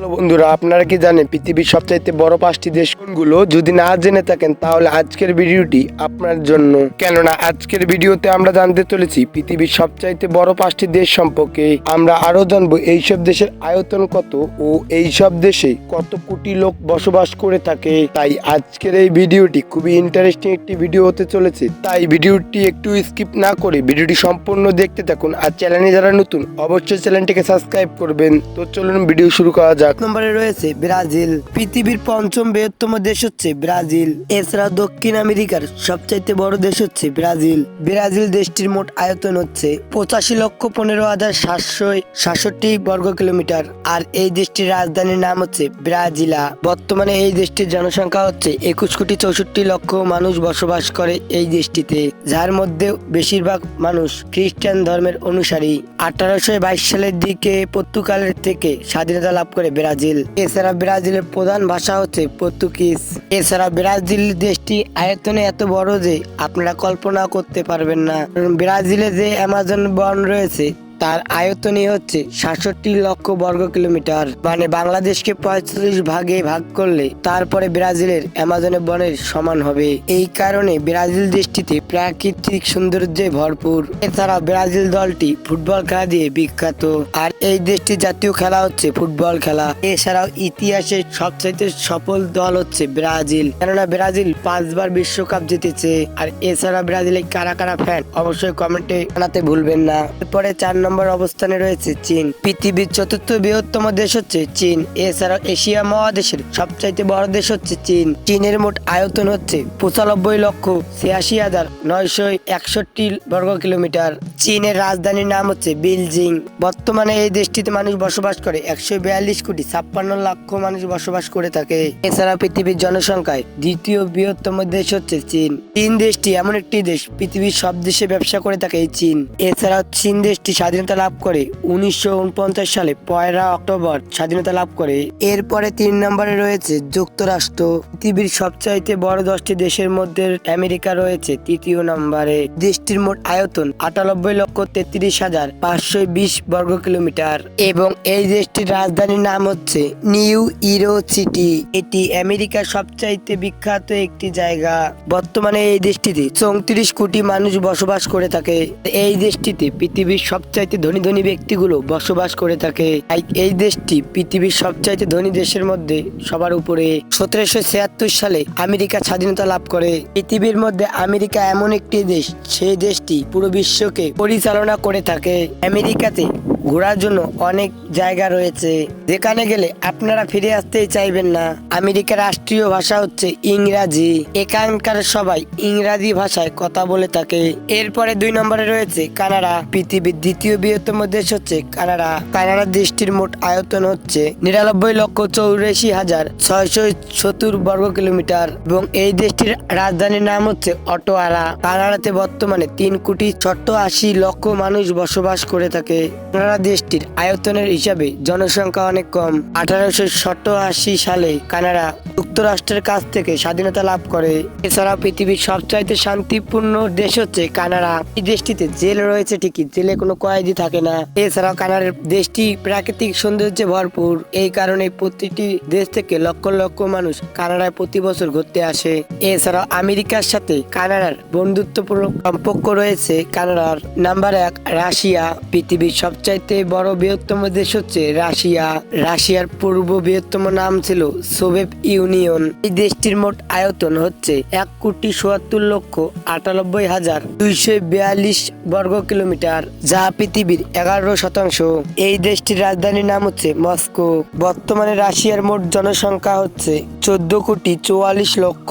Hello বন্ধুরা, আপনারা কি জানেন পৃথিবীর সবচাইতে বড় পাঁচটি দেশ কোনগুলো? যদি না জেনে থাকেন, তাহলে আজকের ভিডিওটি আপনার জন্য। কেননা, আজকের ভিডিওতে আমরা জানতে চলেছি পৃথিবীর সবচাইতে বড় পাঁচটি দেশ সম্পর্কে। আমরা আরও জানব এইসব দেশের আয়তন কত ও এইসব দেশে কত কোটি লোক বসবাস করে থাকে। তাই আজকের এই ভিডিওটি খুবই ইন্টারেস্টিং একটি ভিডিও হতে চলেছে। তাই ভিডিওটি একটু স্কিপ না করে ভিডিওটি সম্পূর্ণ দেখতে থাকুন। আর চ্যানেলে যারা নতুন, অবশ্যই চ্যানেলটিকে সাবস্ক্রাইব করবেন। তো চলুন ভিডিও শুরু করা যাক। নম্বরে রয়েছে ব্রাজিল। পৃথিবীর পঞ্চম বৃহত্তম দেশ হচ্ছে ব্রাজিল। এছাড়া দক্ষিণ আমেরিকার সবচাইতে বড় দেশ হচ্ছে ব্রাজিল। ব্রাজিল দেশটির মোট আয়তন হচ্ছে পঁচাশি লক্ষ পনেরো হাজার সাতশো সাতষট্টি বর্গ কিলোমিটার। আর এই দেশটির রাজধানীর নাম হচ্ছে ব্রাজিলা। বর্তমানে এই দেশটির জনসংখ্যা হচ্ছে একুশ কোটি চৌষট্টি লক্ষ মানুষ বসবাস করে এই দেশটিতে, যার মধ্যে বেশিরভাগ মানুষ খ্রিস্টান ধর্মের অনুসারী। আঠারোশো বাইশ সালের দিকে পর্তুগালের থেকে স্বাধীনতা লাভ করে ব্রাজিল। এছাড়া ব্রাজিলের প্রধান ভাষা হচ্ছে পর্তুগিজ। এছাড়া ব্রাজিল দেশটি আয়তনে এত বড় যে আপনারা কল্পনা করতে পারবেন না। ব্রাজিলে যে অ্যামাজন বন রয়েছে তার আয়তনই হচ্ছে সাতষট্টি লক্ষ বর্গ কিলোমিটার। মানে বাংলাদেশকে পঁয়তাল্লিশ ভাগে ভাগ করলে তারপরে ব্রাজিলের অ্যামাজনের বনের সমান হবে। এই কারণে ব্রাজিল দেশটিতে প্রাকৃতিক সৌন্দর্যে ভরপুর। এছাড়া ব্রাজিল দলটি ফুটবল খেলা দিয়ে বিখ্যাত। আর এই দেশটির জাতীয় খেলা হচ্ছে ফুটবল খেলা। এছাড়াও ইতিহাসে সবচাইতে সফল দল হচ্ছে ব্রাজিল। কেননা ব্রাজিল পাঁচবার বিশ্বকাপ জিতেছে। আর এছাড়া ব্রাজিলে কারা কারা ফ্যান অবশ্যই কমেন্টে জানাতে ভুলবেন না। এরপরে চার নম্বর অবস্থানে রয়েছে চীন। পৃথিবীর চতুর্থ বৃহত্তম দেশ হচ্ছে চীন। এছাড়াও এশিয়া মহাদেশের সবচাইতে বড় দেশ হচ্ছে চীন। চীনের মোট আয়তন হচ্ছে পঁচানব্বই লক্ষ ছিয়াশি হাজার নয়শো একষট্টি বর্গ কিলোমিটার। চীনের রাজধানীর নাম হচ্ছে বেলজিং বর্তমানে এই দেশটিতে মানুষ বসবাস করে একশো বিয়াল্লিশ কোটি ছাপ্পান্ন লক্ষ মানুষ বসবাস করে থাকে। এছাড়া পৃথিবীর জনসংখ্যায় দ্বিতীয় বৃহত্তম দেশ হচ্ছে চীন। চীন দেশটি এমন একটি দেশ, পৃথিবীর সব দেশে ব্যবসা করে থাকে এই চীন। এছাড়াও চীন দেশটি স্বাধীনতা লাভ করে উনিশশো উনপঞ্চাশ সালে পয়লা অক্টোবর স্বাধীনতা লাভ করে। এরপরে তিন নম্বরে রয়েছে যুক্তরাষ্ট্র। পৃথিবীর সবচাইতে বড় দশটি দেশের মধ্যে আমেরিকা রয়েছে তৃতীয় নম্বরে। দেশটির মোট আয়তন আটানব্বই লক্ষ তেত্রিশ হাজার পাঁচশো বিশ বর্গ কিলোমিটার। এবং এই দেশটির রাজধানীর নাম হচ্ছে নিউ ইরো সিটি। এটি আমেরিকার সবচাইতে বিখ্যাত একটি জায়গা। বর্তমানে এই দেশটিতে চৌত্রিশ কোটি মানুষ বসবাস করে থাকে। এই দেশটিতে পৃথিবীর সবচাইতে ধনী ধনী ব্যক্তিগুলো বসবাস করে থাকে। তাই এই দেশটি পৃথিবীর সবচাইতে ধনী দেশের মধ্যে সবার উপরে। সতেরোশো ছিয়াত্তর সালে আমেরিকা স্বাধীনতা লাভ করে। পৃথিবীর মধ্যে আমেরিকা এমন একটি দেশ, সেই দেশটি পুরো বিশ্বকে পরিচালনা করে থাকে। আমেরিকাতে ঘোরার জন্য অনেক জায়গা রয়েছে। যেখানে গেলে আপনারা ফিরে আসতেই চাইবেন না। আমেরিকার রাষ্ট্রীয় ভাষা হচ্ছে ইংরাজি। এখানকার সবাই ইংরাজি ভাষায় কথা বলে থাকে। এরপরে দুই নম্বরে রয়েছে কানাডা। পৃথিবীর দ্বিতীয় বৃহত্তম দেশ হচ্ছে কানাডা। কানাডা দেশটির মোট আয়তন হচ্ছে নিরানব্বই লক্ষ চৌরাশি হাজার ছয়শো সত্তর বর্গ কিলোমিটার এবং এই দেশটির রাজধানীর নাম হচ্ছে অটোয়ারা। কানাডাতে বর্তমানে তিন কোটি আশি লক্ষ মানুষ বসবাস করে থাকে। কানাডা দেশটির আয়তনের হিসাবে জনসংখ্যা অনেক কম। আঠারোশো আশি সালে কানাডা যুক্তরাষ্ট্রের কাছ থেকে স্বাধীনতা লাভ করে। এছাড়াও পৃথিবীর সবচাইতে শান্তিপূর্ণ দেশ হচ্ছে কানাডা। এই দেশটিতে জেল রয়েছে ঠিকই, জেলে কোনো কয়েদি থাকে না। এছাড়াও কানাডার দেশটি প্রাকৃতিক সৌন্দর্যে ভরপুর। এই কারণে প্রতিটি দেশ থেকে লক্ষ লক্ষ মানুষ কানাডায় প্রতি বছর ঘুরতে আসে। এছাড়াও আমেরিকার সাথে কানাডার বন্ধুত্বপূর্ণ সম্পর্ক রয়েছে কানাডার নাম্বার এক, রাশিয়া। পৃথিবীর সবচাইতে বড় বৃহত্তম দেশ হচ্ছে রাশিয়া। রাশিয়ার পূর্ব বৃহত্তম নাম ছিল সোভিয়েত ইউনিয়ন। এই দেশটির মোট আয়তন হচ্ছে এক কোটি চুয়াত্তর লক্ষ আটানব্বই হাজার দুইশো বিয়াল্লিশ বর্গ কিলোমিটার, যা পৃথিবীর এগারো শতাংশ। এই দেশটির রাজধানীর নাম হচ্ছে মস্কো। বর্তমানে রাশিয়ার মোট জনসংখ্যা হচ্ছে চোদ্দ কোটি চুয়াল্লিশ লক্ষ।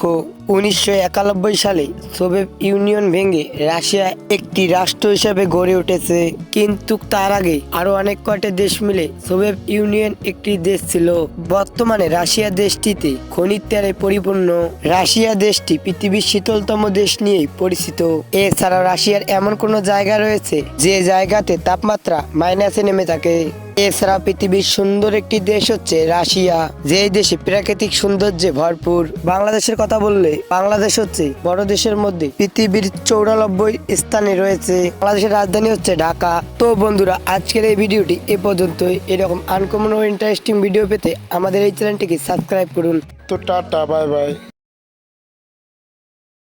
উনিশশো একানব্বই সালে সোভিয়েত ইউনিয়ন ভেঙে রাশিয়া একটি রাষ্ট্র হিসেবে গড়ে উঠেছে। কিন্তু তার আগে আরও অনেক কয়টা দেশ মিলে সোভিয়েত ইউনিয়ন একটি দেশ ছিল। বর্তমানে রাশিয়া দেশটিতে খনিজ তেলে পরিপূর্ণ। রাশিয়া দেশটি পৃথিবীর শীতলতম দেশ নিয়েই পরিচিত। এছাড়া রাশিয়ার এমন কোনো জায়গা রয়েছে যে জায়গাতে তাপমাত্রা মাইনাসে নেমে থাকে। এছাড়া পৃথিবীর সুন্দর একটি দেশ হচ্ছে রাশিয়া যে দেশে প্রাকৃতিক সৌন্দর্যে ভরপুর। বাংলাদেশের কথা বললে বাংলাদেশ হচ্ছে বড় দেশের মধ্যে পৃথিবীর চৌরানব্বই স্থানে রয়েছে। বাংলাদেশের রাজধানী হচ্ছে ঢাকা। তো বন্ধুরা, আজকের এই ভিডিওটি এ পর্যন্তই। এরকম আনকমন ও ইন্টারেস্টিং ভিডিও পেতে আমাদের এই চ্যানেলটিকে সাবস্ক্রাইব করুন। তো টাটা বাই বাই